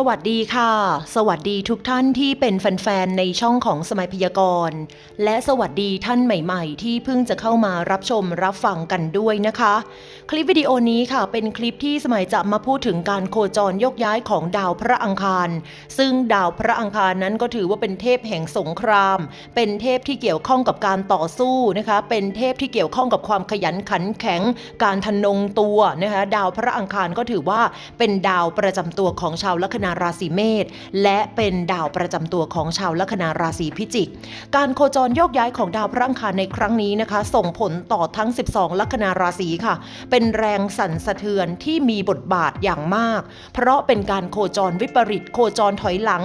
สวัสดีค่ะ สวัสดีทุกท่านที่เป็นแฟนๆในช่องของสมัยพยากรณ์และสวัสดีท่านใหม่ๆ ที่เพิ่งจะเข้ามารับชมรับฟังกันด้วยนะคะ คลิปวิดีโอนี้ค่ะ เป็นคลิปที่สมัยจะมาพูดถึงการโคจรยกย้ายของดาวพระอังคาร ซึ่งดาวพระอังคารนั้นก็ถือว่าเป็นเทพแห่งสงคราม เป็นเทพที่เกี่ยวข้องกับการต่อสู้นะคะ เป็นเทพที่เกี่ยวข้องกับความขยันขันแข็ง การทะนงตัวนะคะ ดาวพระอังคารก็ถือว่าเป็นดาวประจำตัวของชาวลัคนาราศีเมษและเป็นดาวประจำตัวของชาวลัคนาราศีพิจิก การโคจรโยกย้ายของดาวพระอังคารในครั้งนี้นะคะ ส่งผลต่อทั้ง 12 ลัคนาราศีค่ะ เป็นแรงสั่นสะเทือนที่มีบทบาทอย่างมาก เพราะเป็นการโคจรวิปริตโคจรถอยหลัง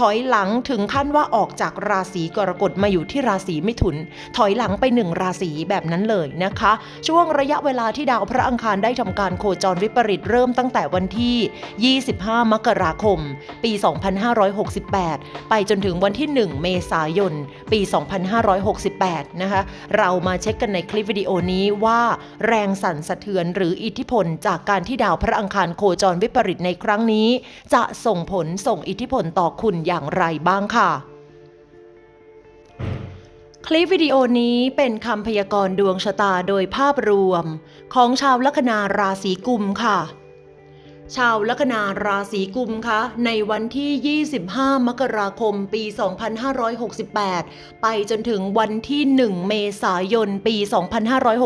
ถอยหลังถึงขั้นว่าออกจากราศีกรกฎมาอยู่ที่ราศีมิถุน ถอยหลังไปหนึ่งราศีแบบนั้นเลยนะคะ ช่วงระยะเวลาที่ดาวพระอังคารได้ทำการโคจรวิปริตเริ่มตั้งแต่วันที่ 25 มกราคม ปี 2568 ไปจนถึงวันที่ 1 เมษายน ปี 2568 นะคะ เรามาเช็คกันในคลิปวิดีโอนี้ว่าแรงสั่นสะเทือนหรืออิทธิพลจากการที่ดาวพระอังคารโคจรวิปริตในครั้งนี้ จะส่งผลส่งอิทธิพลต่อคุณอย่างไรบ้างค่ะคลิปวิดีโอนี้เป็นคำพยากรณ์ดวงชะตาโดยภาพรวม ของชาวลัคนาราศีกุมค่ะ ชาวลัคนาราศีกุมคะในวันที่ 25 มกราคม ปี 2568 ไปจนถึงวันที่ 1 เมษายน ปี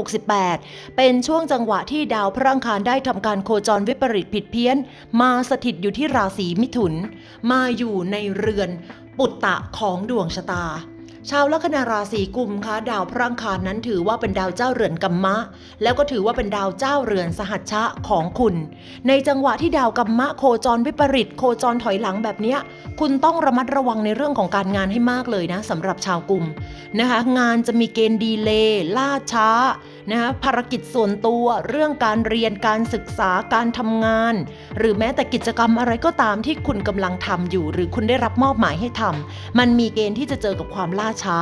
2568 เป็นช่วงจังหวะที่ดาวพระอังคารได้ทำการโคจรวิปริตผิดเพี้ยน มาสถิตอยู่ที่ราศีมิถุน มาอยู่ในเรือนปุตตะของดวงชะตา ชาวลัคนาราศีกุมคะดาวพระอังคารนั้นถือว่าเป็นดาวเจ้าเรือนกัมมะ แล้วก็ถือว่าเป็นดาวเจ้าเรือนสหัชชะของคุณ ในจังหวะที่ดาวกัมมะโคจรวิปริตโคจรถอยหลังแบบเนี้ยคุณต้องระมัดระวังในเรื่องของการงานให้มากเลยนะสำหรับชาวกุมนะคะ งานจะมีเกณฑ์ดีเลย์ล่าช้า นะคะภารกิจส่วนตัวเรื่องการเรียนการศึกษาการทำงาน หรือแม้แต่กิจกรรมอะไรก็ตามที่คุณกำลังทำอยู่ หรือคุณได้รับมอบหมายให้ทำมันมีเกณฑ์ที่จะเจอกับความล่าช้า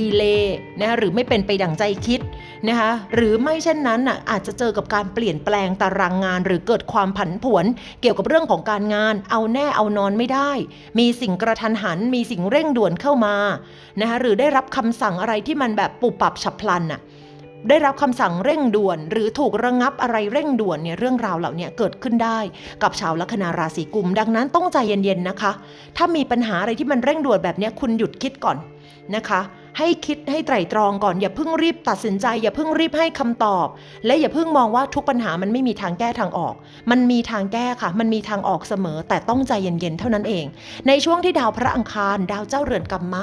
ดีเลย์นะหรือไม่เป็นไปดั่งใจคิดนะคะหรือไม่เช่นนั้นน่ะอาจจะเจอกับการเปลี่ยนแปลงตารางงาน หรือเกิดความผันผวน เกี่ยวกับเรื่องของการงาน เอาแน่เอานอนไม่ได้ มีสิ่งกระทันหัน มีสิ่งเร่งด่วนเข้ามานะคะหรือได้รับคำสั่งอะไรที่มันแบบปุบปับฉับพลันน่ะ ได้รับคำสั่งเร่งด่วน หรือถูกระงับอะไรเร่งด่วนเนี่ยเรื่องราวเหล่านี้เกิดขึ้นได้ กับชาวลัคนาราศีกุม ดังนั้นต้องใจเย็นๆนะคะ ถ้ามีปัญหาอะไรที่มันเร่งด่วนแบบนี้คุณหยุดคิดก่อนนะคะ ให้คิดให้ไตร่ตรองก่อน อย่าเพิ่งรีบตัดสินใจ อย่าเพิ่งรีบให้คำตอบ และอย่าเพิ่งมองว่าทุกปัญหามันไม่มีทางแก้ทางออก มันมีทางแก้ค่ะ มันมีทางออกเสมอ แต่ต้องใจเย็นๆเท่านั้นเอง ในช่วงที่ดาวพระอังคาร ดาวเจ้าเรือนกัมมะ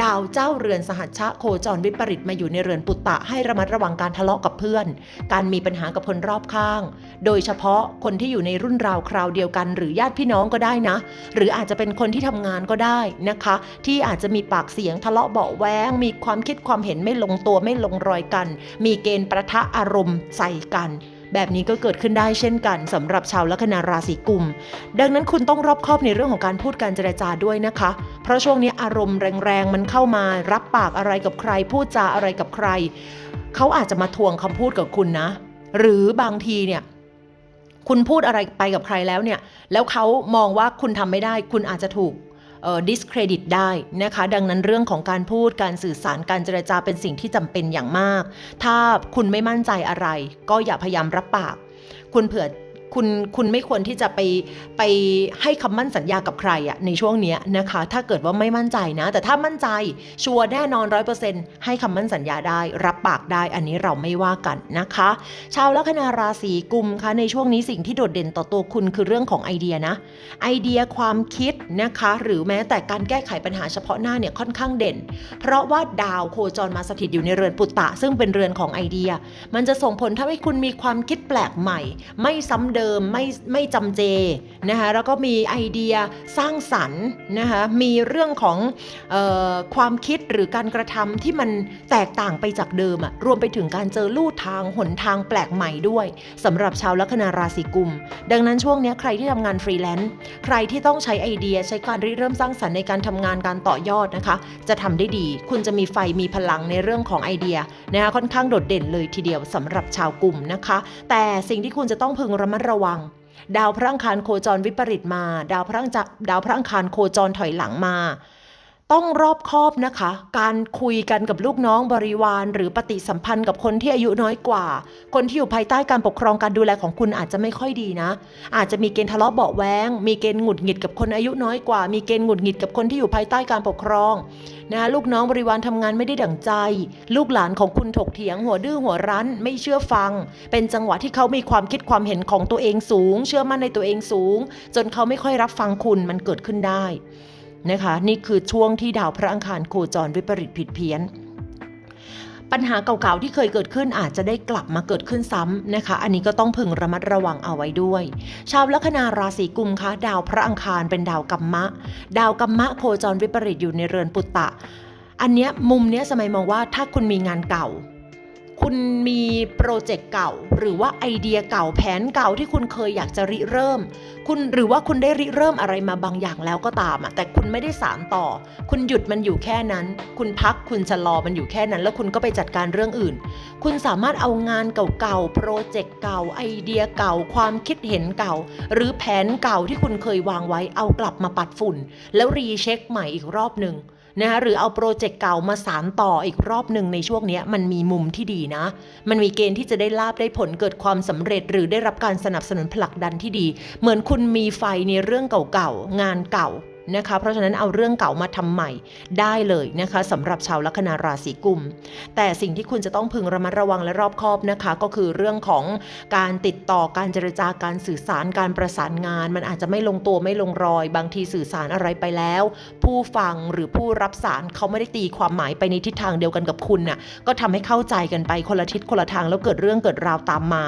ดาวเจ้าเรือนสหัชชะโคจรวิปริตมาอยู่ในเรือนปุตตะให้ระมัดระวังการทะเลาะกับเพื่อน การมีปัญหากับคนรอบข้าง โดยเฉพาะคนที่อยู่ในรุ่นราวคราวเดียวกัน หรือญาติพี่น้องก็ได้นะ หรืออาจจะเป็นคนที่ทำงานก็ได้นะคะ ที่อาจจะมีปากเสียงทะเลาะเบาแวงมีความคิดความเห็นไม่ลงตัวไม่ลงรอยกัน มีเกณฑ์ประทะอารมณ์ใส่กัน แบบนี้ก็เกิดขึ้นได้เช่นกันสำหรับชาวลัคนาราศีกุม ดังนั้นคุณต้องรอบคอบในเรื่องของการพูดการเจรจาด้วยนะคะ เพราะช่วงนี้อารมณ์แรงๆมันเข้ามารับปากอะไรกับใคร พูดจาอะไรกับใคร เขาอาจจะมาทวงคำพูดกับคุณนะ หรือบางทีเนี่ยคุณพูดอะไรไปกับใครแล้วเนี่ย แล้วเขามองว่าคุณทำไม่ได้ คุณอาจจะถูก เอ่อ discredit ได้นะคะ ดังนั้นเรื่องของการพูดการสื่อสารการเจรจาเป็นสิ่งที่จำเป็นอย่างมาก ถ้าคุณไม่มั่นใจอะไร ก็อย่าพยายามรับปาก คุณเผื่อ คุณคุณไม่ควรที่จะไปไปให้คำมั่นสัญญากับใครอะในช่วงนี้นะคะ ถ้าเกิดว่าไม่มั่นใจนะ แต่ถ้ามั่นใจชัวร์แน่นอนร้อยเปอร์เซ็นต์ให้คำมั่นสัญญาได้ รับปากได้อันนี้เราไม่ว่ากันนะคะ ชาวลัคนาราศีกุมคะในช่วงนี้สิ่งที่โดดเด่นต่อตัวคุณคือเรื่องของไอเดียนะไอเดียความคิดนะคะ หรือแม้แต่การแก้ไขปัญหาเฉพาะหน้าเนี่ยค่อนข้างเด่น เพราะว่าดาวโคจรมาสถิตอยู่ในเรือนปุตตะ ซึ่งเป็นเรือนของไอเดีย มันจะส่งผลทำให้คุณมีความคิดแปลกใหม่ ไม่ซ้ำเดิมไม่ไม่จำเจนะคะแล้วก็มีไอเดียสร้างสรรค์นะคะมีเรื่องของออความคิดหรือการกระทำที่มันแตกต่างไปจากเดิมอะรวมไปถึงการเจอลู่ทางหนทางแปลกใหม่ด้วยสำหรับชาวลัคนาราศีกุม ดังนั้นช่วงนี้ใครที่ทำงานฟรีแลนซ์ใครที่ต้องใช้ไอเดียใช้การริเริ่มสร้างสรรค์ในการทำงานการต่อยอดนะคะ จะทำได้ดี คุณจะมีไฟมีพลังในเรื่องของไอเดียนะคะค่อนข้างโดดเด่นเลยทีเดียวสำหรับชาวกลุ่มนะคะ แต่สิ่งที่คุณจะต้องพึงระมัดระวัง ดาวพระอังคารโคจรวิปริตมา ดาวพระอังจดาวพระอังคารโคจรถอยหลังมา ต้องรอบคอบนะคะ การคุยกันกับลูกน้องบริวาร หรือปฏิสัมพันธ์กับคนที่อายุน้อยกว่า คนที่อยู่ภายใต้การปกครองการดูแลของคุณอาจจะไม่ค่อยดีนะ อาจจะมีเกณฑ์ทะเลาะเบาแว้งมีเกณฑ์หงุดหงิดกับคนอายุน้อยกว่า มีเกณฑ์หงุดหงิดกับคนที่อยู่ภายใต้การปกครองนะคะลูกน้องบริวารทำงานไม่ได้ดั่งใจ ลูกหลานของคุณถกเถียงหัวดื้อหัวรั้น ไม่เชื่อฟัง เป็นจังหวะที่เขามีความคิดความเห็นของตัวเองสูง เชื่อมั่นในตัวเองสูง จนเขาไม่ค่อยรับฟังคุณมันเกิดขึ้นได้ นะคะ นี่คือช่วงที่ดาวพระอังคารโคจรวิปริตผิดเพี้ยน ปัญหาเก่าๆที่เคยเกิดขึ้นอาจจะได้กลับมาเกิดขึ้นซ้ำนะคะ อันนี้ก็ต้องพึงระมัดระวังเอาไว้ด้วย ชาวลัคนาราศีกุมคะดาวพระอังคารเป็นดาวกัมมะ ดาวกัมมะโคจรวิปริตอยู่ในเรือนปุตตะ อันเนี้ยมุมเนี้ยสมัยมองว่าถ้าคุณมีงานเก่า คุณมีโปรเจกต์เก่า หรือว่าไอเดียเก่าแผนเก่าที่คุณเคยอยากจะริเริ่ม คุณหรือว่าคุณได้ริเริ่มอะไรมาบางอย่างแล้วก็ตามอะแต่คุณไม่ได้สารต่อ คุณหยุดมันอยู่แค่นั้น คุณพักคุณชะลอมันอยู่แค่นั้น แล้วคุณก็ไปจัดการเรื่องอื่น คุณสามารถเอางานเก่าๆโปรเจกต์เก่าไอเดียเก่า ความคิดเห็นเก่า หรือแผนเก่าที่คุณเคยวางไว้เอากลับมาปัดฝุ่น แล้วรีเช็คใหม่อีกรอบหนึ่ง นะคะหรือเอาโปรเจกต์เก่ามาสารต่ออีกรอบหนึ่งในช่วงนี้มันมีมุมที่ดีนะ มันมีเกณฑ์ที่จะได้ลาบได้ผลเกิดความสำเร็จ หรือได้รับการสนับสนุนผลักดันที่ดี เหมือนคุณมีไฟในเรื่องเก่าๆงานเก่า นะคะ เพราะฉะนั้นเอาเรื่องเก่ามาทำใหม่ได้เลยนะคะสำหรับชาวลัคนาราศีกุม แต่สิ่งที่คุณจะต้องพึงระมัดระวังและรอบคอบนะคะ ก็คือเรื่องของการติดต่อการเจรจาการสื่อสารการประสานงาน มันอาจจะไม่ลงตัวไม่ลงรอย บางทีสื่อสารอะไรไปแล้ว ผู้ฟังหรือผู้รับสารเขาไม่ได้ตีความหมายไปในทิศทางเดียวกันกับคุณน่ะก็ทำให้เข้าใจกันไปคนละทิศคนละทางแล้วเกิดเรื่องเกิดราวตามมา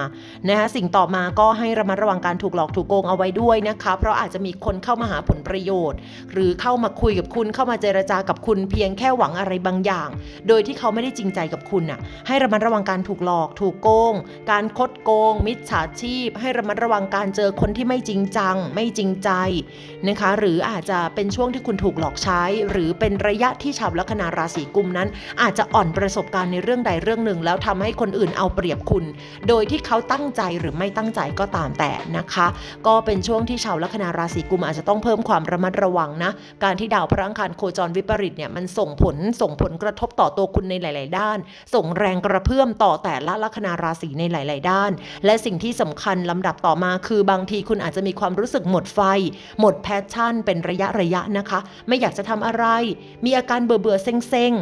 นะคะสิ่งต่อมาก็ให้ระมัดระวังการถูกหลอกถูกโกงเอาไว้ด้วยนะคะ เพราะอาจจะมีคนเข้ามาหาผลประโยชน์หรือเข้ามาคุยกับคุณเข้ามาเจรจากับคุณเพียงแค่หวังอะไรบางอย่าง โดยที่เขาไม่ได้จริงใจกับคุณน่ะให้ระมัดระวังการถูกหลอก ถูกโกง การคดโกง มิจฉาชีพ ให้ระมัดระวังการเจอคนที่ไม่จริงจัง ไม่จริงใจนะคะ หรืออาจจะเป็นช่วงที่คุณถูกหลอกใช้ หรือเป็นระยะที่ชาวลัคนาราศีกุมนั้น อาจจะอ่อนประสบการณ์ในเรื่องใดเรื่องหนึ่ง แล้วทำให้คนอื่นเอาเปรียบคุณ โดยที่เขาตั้งใจหรือไม่ตั้งใจก็ตามแต่นะคะ ก็เป็นช่วงที่ชาวลัคนาราศีกุมอาจจะต้องเพิ่มความระมัดระวังนะ การที่ดาวพระอังคารโคจรวิปริตเนี่ยมันส่งผลส่งผลกระทบต่อตัวคุณในหลาย ๆ ด้าน ส่งแรงกระเพื่อมต่อแต่ละลัคนาราศีในหลาย ๆ ด้าน และสิ่งที่สำคัญลำดับต่อมาคือบางทีคุณอาจจะมีความรู้สึกหมดไฟ หมดแพชชั่น เป็นระยะระยะนะคะ ไม่อยากจะทำอะไร มีอาการเบื่อเบื่อๆเซ็ง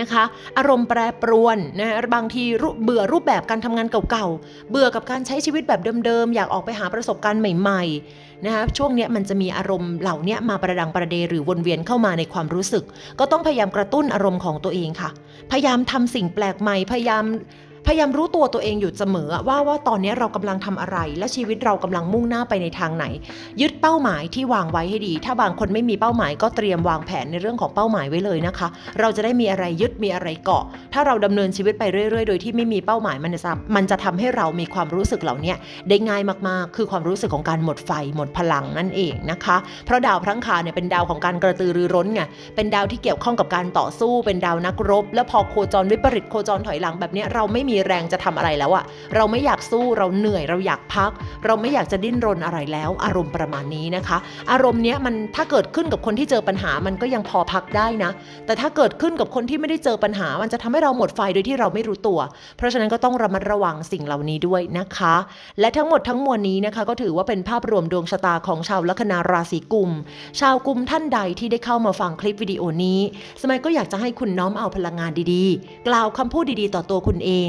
นะคะ อารมณ์แปรปรวนนะบางทีรูเบื่อรูปแบบการทำงานเก่าๆ เบื่อกับการใช้ชีวิตแบบเดิมๆ อยากออกไปหาประสบการณ์ใหม่ๆนะคะช่วงเนี้ยมันจะมีอารมณ์เหล่านี้มาประดังประเดหรือวนเวียนเข้ามาในความรู้สึก ก็ต้องพยายามกระตุ้นอารมณ์ของตัวเองค่ะ พยายามทำสิ่งแปลกใหม่พยายาม พยายามรู้ตัวตัวเองอยู่เสมอว่าว่าตอนนี้เรากำลังทำอะไร และชีวิตเรากำลังมุ่งหน้าไปในทางไหน ยึดเป้าหมายที่วางไว้ให้ดี ถ้าบางคนไม่มีเป้าหมายก็เตรียมวางแผนในเรื่องของเป้าหมายไว้เลยนะคะ เราจะได้มีอะไรยึดมีอะไรเกาะ ถ้าเราดำเนินชีวิตไปเรื่อยๆ โดยที่ไม่มีเป้าหมายมันจะมันจะทำให้เรามีความรู้สึกเหล่านี้ได้ง่ายมากๆ คือความรู้สึกของการหมดไฟหมดพลังนั่นเองนะคะ เพราะดาวพระอังคาเนี่ยเป็นดาวของการกระตือรือร้นไงเป็นดาวที่เกี่ยวข้องกับการต่อสู้ เป็นดาวนักรบ แล้วพอโคจรวิปริตโคจรถอยหลังแบบนี้เราไม่มีแรงจะทำอะไรแล้วอะเราไม่อยากสู้เราเหนื่อยเราอยากพัก เราไม่อยากจะดิ้นรนอะไรแล้ว อารมณ์ประมาณนี้นะคะ อารมณ์เนี้ยมันถ้าเกิดขึ้นกับคนที่เจอปัญหามันก็ยังพอพักได้นะ แต่ถ้าเกิดขึ้นกับคนที่ไม่ได้เจอปัญหา มันจะทำให้เราหมดไฟโดยที่เราไม่รู้ตัว เพราะฉะนั้นก็ต้องระมัดระวังสิ่งเหล่านี้ด้วยนะคะ และทั้งหมดทั้งมวลนี้นะคะก็ถือว่าเป็นภาพรวมดวงชะตาของชาวลัคนาราศีกุม ชาวกุมท่านใดที่ได้เข้ามาฟังคลิปวิดีโอนี้ สมัยก็อยากจะให้คุณน้อมเอาพลังงานดีๆ กล่าวคำพูดดีๆ ต่อตัวคุณเอง